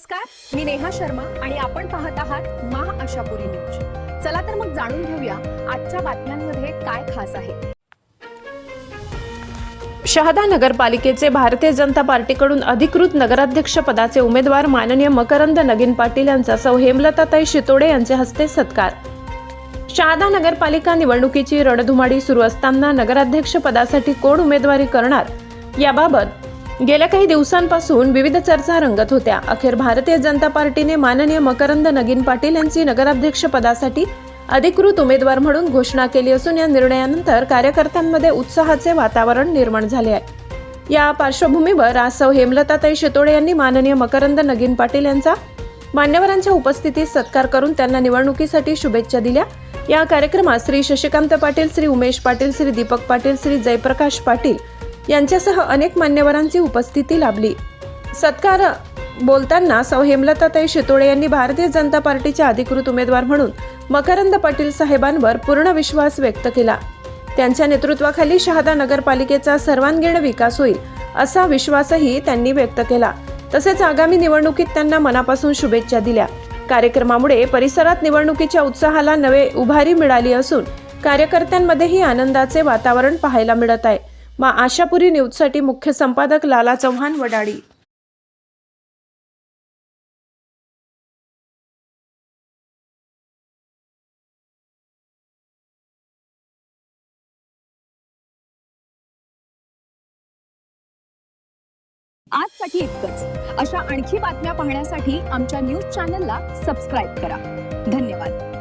नमस्कार मी नेहा शर्मा आणि आपण पाहत आहात महा आशापुरी न्यूज. चला तर मग जाणून घेऊया आजच्या बातम्यांमध्ये काय खास आहे. शहादा नगरपालिकेचे भारतीय जनता पार्टीकडून अधिकृत नगराध्यक्ष पदाचे उमेदवार माननीय मकरंद नगीन पाटील यांचा सौ हेमलताताई शितोडे यांचे हस्ते सत्कार. शहादा नगरपालिका निवडणुकीची रणधुमाडी सुरू असताना नगराध्यक्ष पदासाठी कोण उमेदवारी करणार? याबाबत गेल्या काही दिवसांपासून विविध चर्चा रंगत होत्या. अखेर भारतीय जनता पार्टीने माननीय मकरंद नगीन पाटील यांची नगराध्यक्ष पदासाठी अधिकृत उमेदवार म्हणून घोषणा केली असून या निर्णयानंतर कार्यकर्त्यांमध्ये उत्साहाचे वातावरण निर्माण झाले आहे. या पार्श्वभूमीवर आज सौ हेमलताताई शितोडे यांनी माननीय मकरंद नगीन पाटील यांचा मान्यवरांच्या उपस्थितीत सत्कार करून त्यांना निवडणुकीसाठी शुभेच्छा दिल्या. या कार्यक्रमात श्री शशिकांत पाटील श्री उमेश पाटील श्री दीपक पाटील श्री जयप्रकाश पाटील यांच्यासह अनेक मान्यवरांची उपस्थिती लाभली. सत्कार बोलताना सौ हेमलताताई शितोळे यांनी भारतीय जनता पार्टीचे अधिकृत उमेदवार म्हणून मकरंद पाटील साहेबांवर पूर्ण विश्वास व्यक्त केला. त्यांच्या नेतृत्वाखाली शहादा नगरपालिकेचा सर्वांगीण विकास होईल असा विश्वासही त्यांनी व्यक्त केला. तसेच आगामी निवडणुकीत त्यांना मनापासून शुभेच्छा दिल्या. कार्यक्रमामुळे परिसरात निवडणुकीच्या उत्साहाला नवे उभारी मिळाली असून कार्यकर्त्यांमध्येही आनंदाचे वातावरण पाहायला मिळत आहे. मा आशापुरी न्यूजसाठी मुख्य संपादक लाला चव्हाण वडाळी आजसाठी इतकंच. अशा आणखी बातम्या पाहण्यासाठी आमच्या न्यूज चॅनलला सबस्क्राईब करा. धन्यवाद.